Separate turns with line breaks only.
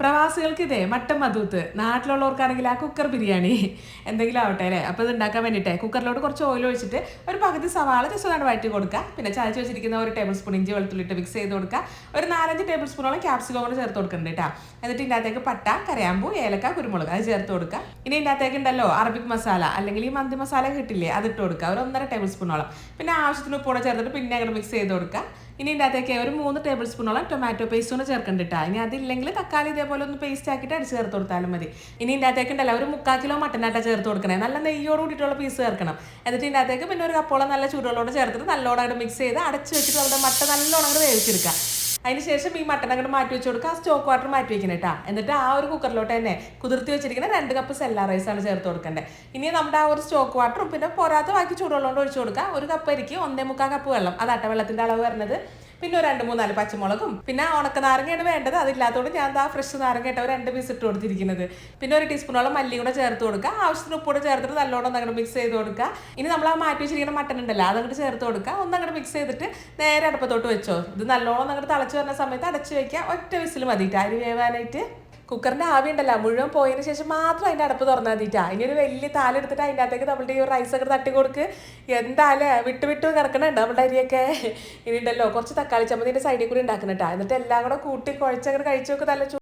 പ്രവാസികൾക്ക് ഇതേ മട്ടൻ മധൂത്ത്. നാട്ടിലുള്ളവർക്കാണെങ്കിൽ ആ കുക്കർ ബിരിയാണി എന്തെങ്കിലും ആവട്ടെ അല്ലേ? അപ്പോൾ ഇത് ഉണ്ടാക്കാൻ വേണ്ടിയിട്ടേ കുക്കറിലോട്ട് കുറച്ച് ഓയിൽ ഒഴിച്ചിട്ട് ഒരു പകുതി സവാള ജസ്റ്റ് ഒന്ന് വഴറ്റി കൊടുക്കുക പിന്നെ ചതച്ച് വെച്ചിരിക്കുന്ന ഒരു ടേബിൾ സ്പൂൺ ഇഞ്ചി വെളുത്തുള്ളിട്ട് മിക്സ് ചെയ്ത് കൊടുക്കുക ഒരു നാലഞ്ച് ടേബിൾ സ്പൂണോളം ക്യാപ്സിക്കം കൂടെ ചേർത്ത് കൊടുക്കുന്നുണ്ട് കേട്ടോ എന്നിട്ട് ഇതിന്റെ അകത്തേക്ക് പട്ട കരയാമ്പൂ ഏലക്ക കുരുമുളക് അത് ചേർത്ത് കൊടുക്കുക ഇനി ഇതിന്റെ അകത്തേക്ക് ഉണ്ടല്ലോ അറബിക് മസാല അല്ലെങ്കിൽ ഈ മന്തി മസാല കിട്ടില്ലേ അത് ഇട്ട് കൊടുക്കുക ഒരു ഒന്നര ടേബിൾ സ്പൂണോളം. പിന്നെ ആവശ്യത്തിന് ഉപ്പൂടെ ചേർത്തിട്ട് പിന്നെ അങ്ങോട്ട് മിക്സ് ചെയ്ത് കൊടുക്കുക ഇനി ഇതിന്റെ അകത്തേക്ക് ഒരു മൂന്ന് ടേബിൾ സ്പൂണോളം ടൊമാറ്റോ പേസ്റ്റ് ഒന്ന് ചേർക്കണ്ടിട്ടാ. ഇനി അതില്ലെങ്കിൽ തക്കാളി ഇതേപോലെ ഒന്ന് പേസ്റ്റ് ആക്കിയിട്ട് അടിച്ച് ചേർത്ത് കൊടുത്താലും മതി. ഇനി ഇതിന്റെ അകത്തേക്ക് ഉണ്ടല്ലോ ഒരു മുക്കാൽ കിലോ മട്ടനാട്ട ചേർത്ത് കൊടുക്കണേ. നല്ല നെയ്യോട് കൂടിയിട്ടുള്ള പീസ് ചേർക്കണം. എന്നിട്ട് ഇതിന്റെ അകത്തേക്ക് പിന്നെ ഒരു കപ്പോളം നല്ല ചൂടുകളോട് ചേർത്തിട്ട് നല്ലോണം അങ്ങോട്ട് മിക്സ് ചെയ്ത് അടച്ച് വെച്ചിട്ട് നമ്മുടെ മട്ട നല്ലോണം അങ്ങോട്ട് വേവിച്ചെടുക്കുക. അതിന് ശേഷം ഈ മട്ടൻ അങ്ങോട്ട് മാറ്റി വെച്ച് കൊടുക്കുക ആ സ്റ്റോക്ക് വാട്ടർ മാറ്റി വെക്കണം കേട്ടോ എന്നിട്ട് ആ ഒരു കുക്കറിലോട്ട് തന്നെ കുതിർത്തി വെച്ചിരിക്കുന്ന രണ്ട് കപ്പ് സെല്ല റൈസ് ആണ് ചേർത്ത് കൊടുക്കേണ്ടത് ഇനി നമ്മുടെ ആ ഒരു സ്റ്റോക്ക് വാട്ടറും പിന്നെ പോരാത്ത ബാക്കി ചൂടുവെള്ളം കൊണ്ട് ഒഴിച്ചു കൊടുക്കുക ഒരു കപ്പ് അരിക്ക് ഒന്നേ മുക്കാൽ കപ്പ് വെള്ളം. അത് അട്ടവെള്ളത്തിന്റെ അളവ് വരുന്നത് പിന്നെ രണ്ട് മൂന്നാൽ പച്ചമുളകും. പിന്നെ ഉണക്ക നാരങ്ങയാണ് വേണ്ടത്. അതില്ലാത്തതുകൊണ്ട് ഞാൻ ആ ഫ്രഷ് നാരങ്ങ ഇട്ട ഒരു രണ്ട് പീസ് ഇട്ട് കൊടുത്തിരിക്കുന്നത്. പിന്നെ ഒരു ടീസ്പൂണോളം മല്ലി കൂടെ ചേർത്ത് കൊടുക്കുക ആവശ്യത്തിന് ഉപ്പ് കൂടെ ചേർത്തിട്ട് നല്ലോണം അങ്ങോട്ട് മിക്സ് ചെയ്ത് കൊടുക്കുക ഇനി നമ്മൾ ആ മാറ്റി വെച്ചിരിക്കുന്ന മട്ടൻ ഉണ്ടല്ലോ അതങ്ങോട്ട് ചേർത്ത് കൊടുക്കുക ഒന്നങ്ങോട്ട് മിക്സ് ചെയ്തിട്ട് നേരെ അടുപ്പത്തോട്ട് വെച്ചോ. ഇത് നല്ലോണം അങ്ങോട്ട് തിളച്ച് വരുന്ന സമയത്ത് അടച്ച് വെക്കുക ഒറ്റ വിസിൽ മതിയിട്ട് അരി വേവാനായിട്ട് കുക്കറിന്റെ ആവി ഉണ്ടല്ലോ മുഴുവൻ പോയതിന് ശേഷം മാത്രം അതിന്റെ അടുപ്പ് തുറന്നാൽ മതിട്ടാ. ഇനി ഒരു വലിയ താലെടുത്തിട്ട് അതിന്റെ അകത്തേക്ക് നമ്മളുടെ ഈ റൈസ് ഒക്കെ തട്ടി കൊടുക്ക്. എന്താല്ലേ വിട്ട് വിട്ട് കിടക്കണുണ്ട് നമ്മുടെ അരിയൊക്കെ. ഇനി ഉണ്ടല്ലോ കുറച്ച് തക്കാളി ചമ്മന്തിന്റെ സൈഡിൽ കൂടി ഉണ്ടാക്കണം എന്നിട്ട് എല്ലാം കൂടെ കൂട്ടി കുഴച്ചങ്ങനെ കഴിച്ചു നോക്ക് നല്ല